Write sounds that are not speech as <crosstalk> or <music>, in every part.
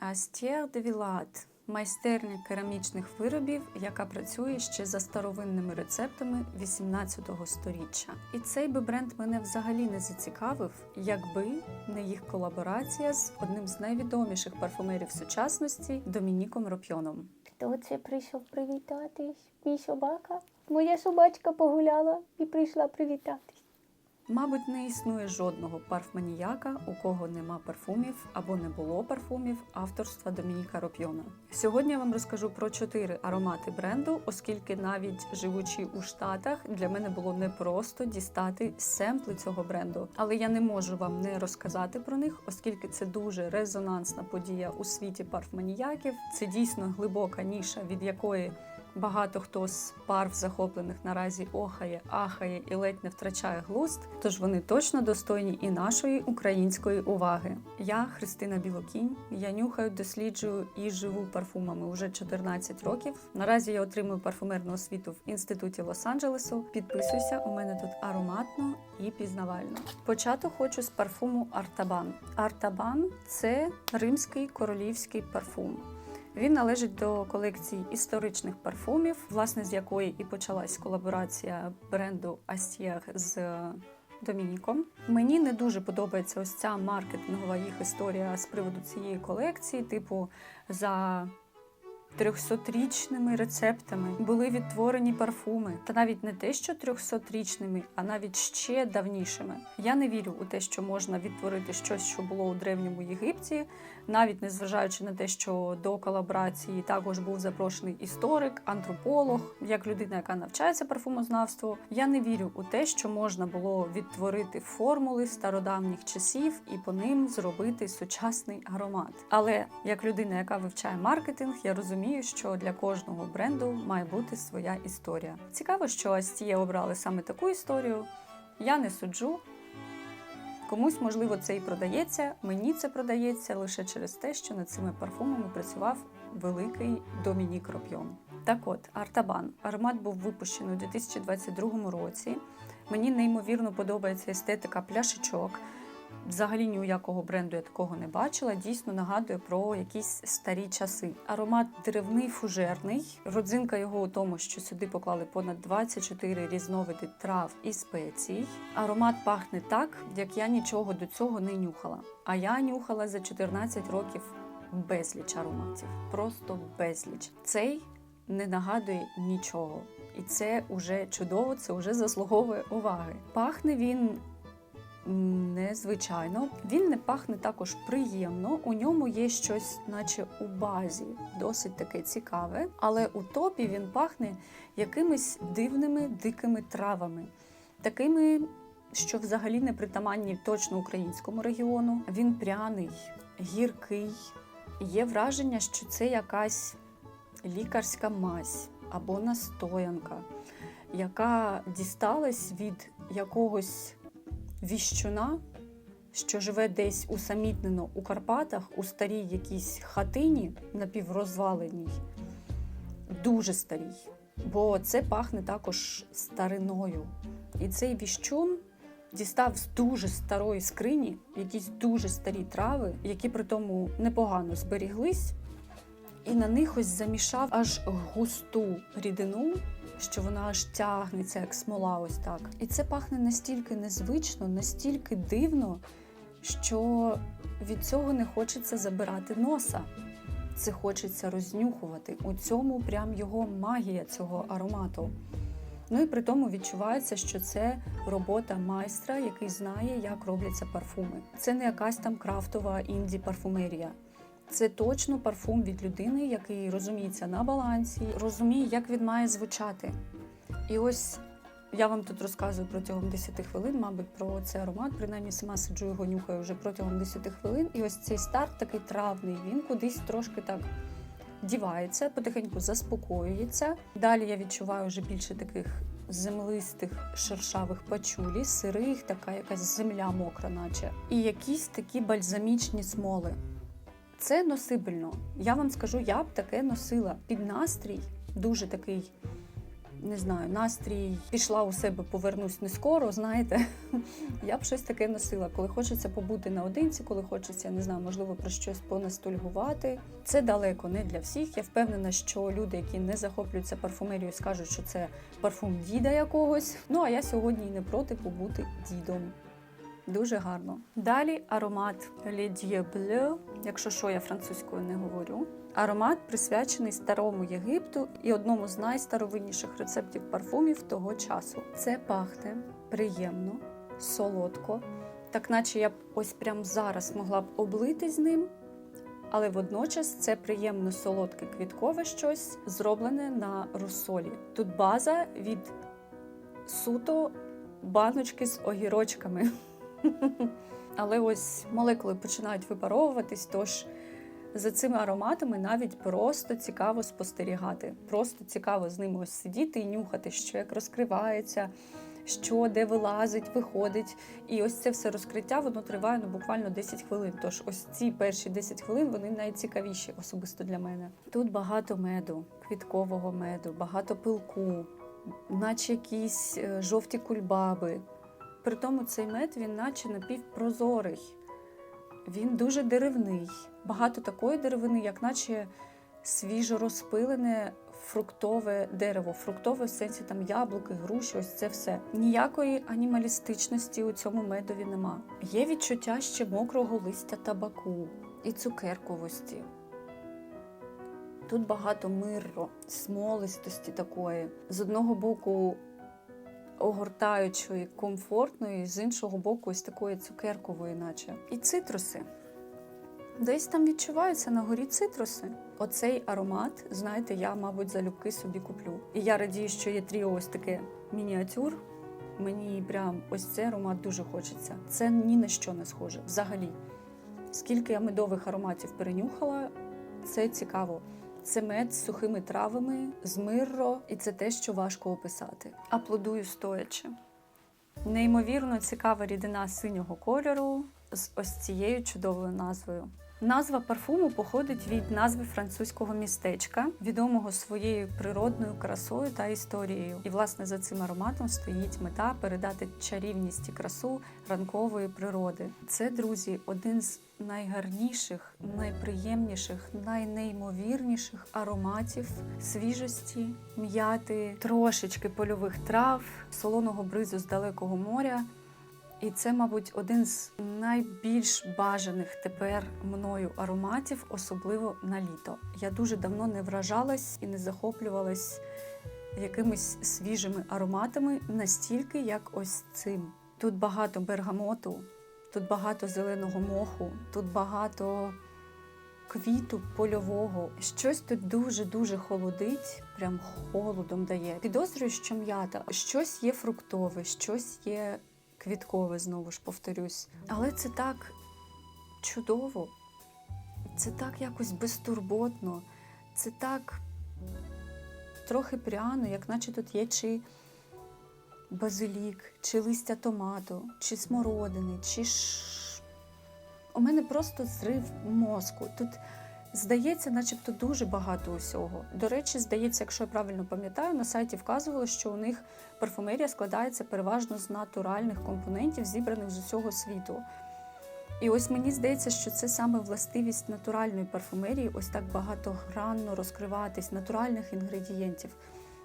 Астєр де Вілат майстерня керамічних виробів, яка працює ще за старовинними рецептами 18 століття. І цей би бренд мене взагалі не зацікавив, якби не їх колаборація з одним з найвідоміших парфумерів сучасності Домініком Ропьоном. Хто це прийшов привітатись? Мій собака? Моя собачка погуляла і прийшла привітатись. Мабуть, не існує жодного парфманіяка, у кого нема парфумів або не було парфумів авторства Домініка Ропьона. Сьогодні я вам розкажу про чотири аромати бренду, оскільки навіть живучи у Штатах, для мене було непросто дістати семпли цього бренду. Але я не можу вам не розказати про них, оскільки це дуже резонансна подія у світі парфманіяків. Це дійсно глибока ніша, від якої Багато хто з парв захоплених наразі охає, ахає і ледь не втрачає глузд, тож вони точно достойні і нашої української уваги. Я Христина Білокінь. Я нюхаю, досліджую і живу парфумами уже 14 років. Наразі я отримую парфумерну освіту в інституті Лос-Анджелесу. Підписуйся, у мене тут ароматно і пізнавально. Почати хочу з парфуму Артабан. Артабан це римський королівський парфум. Він належить до колекції історичних парфумів, власне з якої і почалась колаборація бренду Астіях з Домініком. Мені не дуже подобається ось ця маркетингова їх історія з приводу цієї колекції, типу за. Трьохсотрічними рецептами були відтворені парфуми, та навіть не те, що трьохсотрічними, а навіть ще давнішими. Я не вірю у те, що можна відтворити щось, що було у древньому Єгипті, навіть незважаючи на те, що до колаборації також був запрошений історик, антрополог, як людина, яка навчається парфумознавству. Я не вірю у те, що можна було відтворити формули стародавніх часів і по ним зробити сучасний аромат. Але як людина, яка вивчає маркетинг, я розумію, що для кожного бренду має бути своя історія. Цікаво, що Астіє обрали саме таку історію. Я не суджу. Комусь, можливо, це і продається. Мені це продається лише через те, що над цими парфумами працював великий Домінік Ропьон. Так от, Артабан. Аромат був випущений у 2022 році. Мені неймовірно подобається естетика пляшечок. Взагалі ні у якого бренду я такого не бачила. Дійсно нагадує про якісь старі часи. Аромат деревний фужерний. Родзинка його у тому, що сюди поклали понад 24 різновиди трав і спецій. Аромат пахне так, як я нічого до цього не нюхала. А я нюхала за 14 років безліч ароматів. Просто безліч. Цей не нагадує нічого. І це уже чудово, це вже заслуговує уваги. Пахне він незвичайно. Він не пахне також приємно. У ньому є щось, наче у базі, досить таке цікаве. Але у топі він пахне якимись дивними дикими травами, такими, що взагалі не притаманні точно українському регіону. Він пряний, гіркий. Є враження, що це якась лікарська мазь або настоянка, яка дісталась від якогось віщуна, що живе десь усамітнено у Карпатах, у старій якійсь хатині напіврозваленій, дуже старій. Бо це пахне також стариною. І цей віщун дістав з дуже старої скрині якісь дуже старі трави, які при тому непогано зберіглись, і на них ось замішав аж густу рідину, що вона аж тягнеться, як смола, ось так. І це пахне настільки незвично, настільки дивно, що від цього не хочеться забирати носа. Це хочеться рознюхувати. У цьому прям його магія цього аромату. Ну і при тому відчувається, що це робота майстра, який знає, як робляться парфуми. Це не якась там крафтова інді парфумерія. Це точно парфум від людини, який розуміється на балансі, розуміє, як він має звучати. І ось я вам тут розказую протягом 10 хвилин, мабуть, про цей аромат. Принаймні сама сиджу його нюхаю вже протягом 10 хвилин. І ось цей старт такий травний, він кудись трошки так дівається, потихеньку заспокоюється. Далі я відчуваю вже більше таких землистих шершавих пачулі, сирих, така якась земля мокра, наче. І якісь такі бальзамічні смоли. Це носибельно. Я вам скажу, я б таке носила під настрій, дуже такий не знаю, настрій пішла у себе, повернусь не скоро. Знаєте, <laughs> я б щось таке носила, коли хочеться побути наодинці, коли хочеться, не знаю, можливо, про щось понастольгувати. Це далеко не для всіх. Я впевнена, що люди, які не захоплюються парфумерією, скажуть, що це парфум діда якогось. Ну а я сьогодні й не проти побути дідом. Дуже гарно. Далі аромат Dieu Bleu, якщо що, я французькою не говорю. Аромат присвячений старому Єгипту і одному з найстаровинніших рецептів парфумів того часу. Це пахне приємно, солодко, так наче я б ось прямо зараз могла б облити з ним. Але водночас це приємно солодке квіткове щось, зроблене на розсолі. Тут база від суто баночки з огірочками. Але ось молекули починають випаровуватись, тож за цими ароматами навіть просто цікаво спостерігати. Просто цікаво з ними ось сидіти і нюхати, що як розкривається, що де вилазить, виходить. І ось це все розкриття воно триває ну, буквально 10 хвилин. Тож ось ці перші 10 хвилин вони найцікавіші особисто для мене. Тут багато меду, квіткового меду, багато пилку, наче якісь е, жовті кульбаби. При тому цей мед він наче напівпрозорий. Він дуже деревний. Багато такої деревини, як наче свіжо розпилене фруктове дерево. Фруктове в сенсі там яблуки, груші, ось це все. Ніякої анімалістичності у цьому медові нема. Є відчуття ще мокрого листя табаку і цукерковості. Тут багато мирро, смолистості такої. З одного боку огортаючої, комфортної, з іншого боку, ось такої цукеркової, наче. І цитруси. Десь там відчуваються на горі цитруси. Оцей аромат, знаєте, я, мабуть, залюбки собі куплю. І я радію, що є тріо ось таке мініатюр. Мені прям ось цей аромат дуже хочеться. Це ні на що не схоже взагалі. Скільки я медових ароматів перенюхала, це цікаво. Це мед з сухими травами, з мирро, і це те, що важко описати. Аплодую стоячи. Неймовірно цікава рідина синього кольору з ось цією чудовою назвою. Назва парфуму походить від назви французького містечка, відомого своєю природною красою та історією. І власне за цим ароматом стоїть мета передати чарівність і красу ранкової природи. Це, друзі, один з найгарніших, найприємніших, найнеймовірніших ароматів свіжості, м'яти, трошечки польових трав, солоного бризу з далекого моря. І це, мабуть, один з найбільш бажаних тепер мною ароматів, особливо на літо. Я дуже давно не вражалась і не захоплювалась якимись свіжими ароматами настільки, як ось цим. Тут багато бергамоту, тут багато зеленого моху, тут багато квіту польового. Щось тут дуже-дуже холодить, прям холодом дає. Підозрюю, що м'ята, щось є фруктове, щось є квіткове, знову ж повторюсь. Але це так чудово, це так якось безтурботно, це так трохи пряно, як наче тут є чи базилік, чи листя томату, чи смородини, чи ш... У мене просто зрив мозку. Тут здається, начебто дуже багато усього. До речі, здається, якщо я правильно пам'ятаю, на сайті вказувало, що у них парфумерія складається переважно з натуральних компонентів, зібраних з усього світу. І ось мені здається, що це саме властивість натуральної парфумерії, ось так багатогранно розкриватись натуральних інгредієнтів.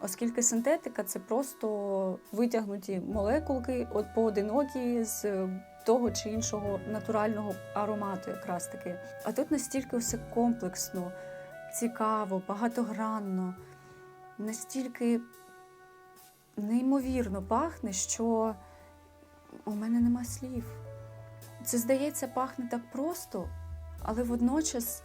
Оскільки синтетика це просто витягнуті молекулки от поодинокі з того чи іншого натурального аромату, якраз таки. А тут настільки все комплексно, цікаво, багатогранно, настільки неймовірно пахне, що у мене нема слів. Це, здається, пахне так просто, але водночас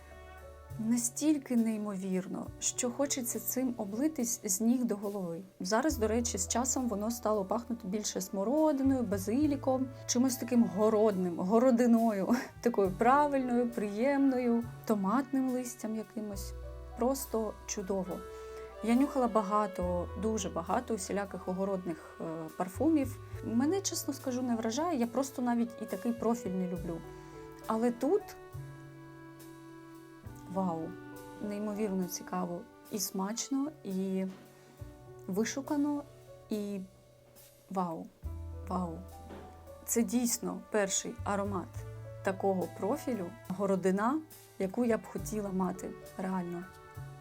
настільки неймовірно, що хочеться цим облитись з ніг до голови. Зараз, до речі, з часом воно стало пахнути більше смородиною, базиліком, чимось таким городним, городиною, <laughs> такою правильною, приємною, томатним листям якимось. Просто чудово. Я нюхала багато, дуже багато усіляких огородних е, парфумів. Мене, чесно скажу, не вражає. Я просто навіть і такий профіль не люблю. Але тут вау, неймовірно цікаво і смачно, і вишукано і вау! Вау! Це дійсно перший аромат такого профілю городина, яку я б хотіла мати реально.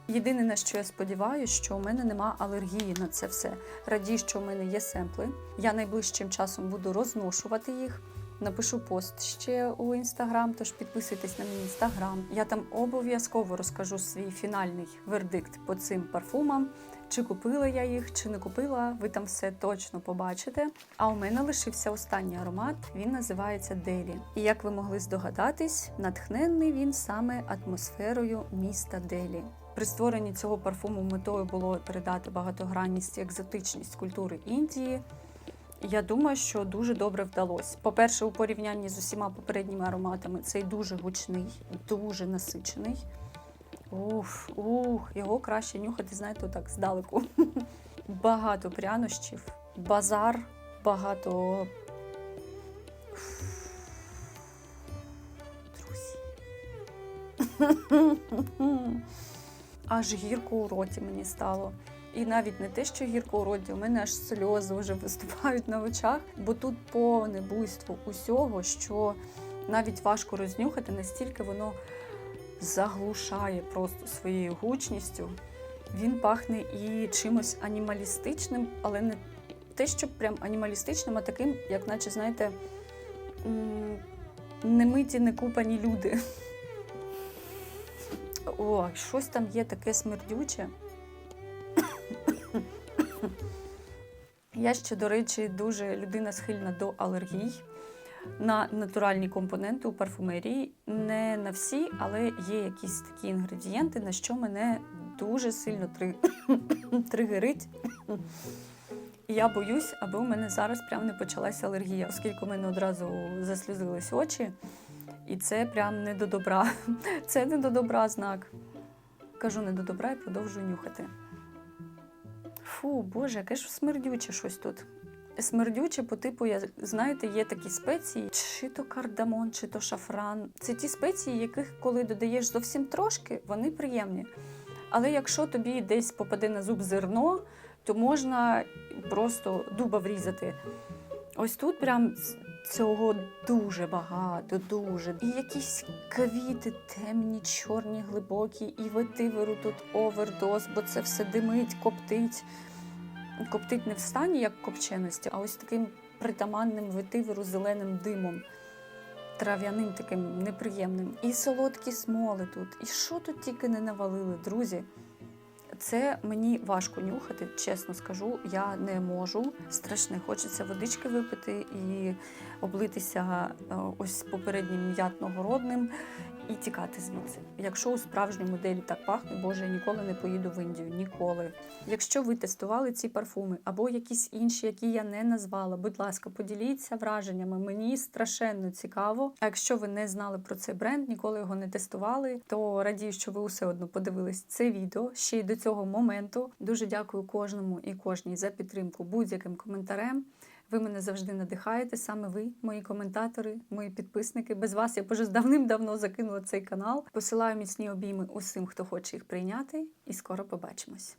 Єдине, на що я сподіваюся, що у мене нема алергії на це все. Радію, що в мене є семпли. Я найближчим часом буду розношувати їх. Напишу пост ще у інстаграм, тож підписуйтесь на мій інстаграм. Я там обов'язково розкажу свій фінальний вердикт по цим парфумам. Чи купила я їх, чи не купила, ви там все точно побачите. А у мене лишився останній аромат. Він називається Делі. І як ви могли здогадатись, натхненний він саме атмосферою міста Делі. При створенні цього парфуму метою було передати багатогранність і екзотичність культури Індії. Я думаю, що дуже добре вдалося. По-перше, у порівнянні з усіма попередніми ароматами цей дуже гучний, дуже насичений. Уф, ух, його краще нюхати, знаєте, так здалеку. <laughs> Багато прянощів, базар, багато. Друзі. <laughs> Аж гірко у роті мені стало. І навіть не те, що гірко у роті, у мене аж сльози вже виступають на очах, бо тут повне буйство усього, що навіть важко рознюхати, настільки воно заглушає просто своєю гучністю. Він пахне і чимось анімалістичним, але не те, що прям анімалістичним, а таким, як наче, знаєте, м, немиті, не купані люди. О, щось там є таке смердюче. Я ще, до речі, дуже людина схильна до алергій на натуральні компоненти у парфумерії. Не на всі, але є якісь такі інгредієнти, на що мене дуже сильно три... <coughs> тригерить. Я боюсь, аби у мене зараз прям не почалася алергія, оскільки у мене одразу заслізились очі. І це прям не до добра. <laughs> Це не до добра знак. Кажу не до добра і продовжую нюхати. Фу, боже, яке ж смердюче щось тут. Смердюче по типу, я, знаєте, є такі спеції, чи то кардамон, чи то шафран. Це ті спеції, яких, коли додаєш зовсім трошки, вони приємні. Але якщо тобі десь попаде на зуб зерно, то можна просто дуба врізати. Ось тут прям цього дуже багато, дуже. І якісь квіти темні, чорні, глибокі, і ветиверу тут овердоз, бо це все димить, коптить. Коптить не в стані як копченості, а ось таким притаманним ветиверу зеленим димом, трав'яним таким неприємним. І солодкі смоли тут. І що тут тільки не навалили, друзі? Це мені важко нюхати, чесно скажу. Я не можу. Страшне, хочеться водички випити і облитися е, ось попереднім м'ятно-городним і тікати звідси. Якщо у справжній моделі так пахне, боже, я ніколи не поїду в Індію. Ніколи. Якщо ви тестували ці парфуми або якісь інші, які я не назвала, будь ласка, поділіться враженнями. Мені страшенно цікаво. А якщо ви не знали про цей бренд, ніколи його не тестували, то радію, що ви усе одно подивились це відео ще й до цього моменту. Дуже дякую кожному і кожній за підтримку будь-яким коментарем. Ви мене завжди надихаєте, саме ви, мої коментатори, мої підписники. Без вас я б уже давним-давно закинула цей канал. Посилаю міцні обійми усім, хто хоче їх прийняти, і скоро побачимось.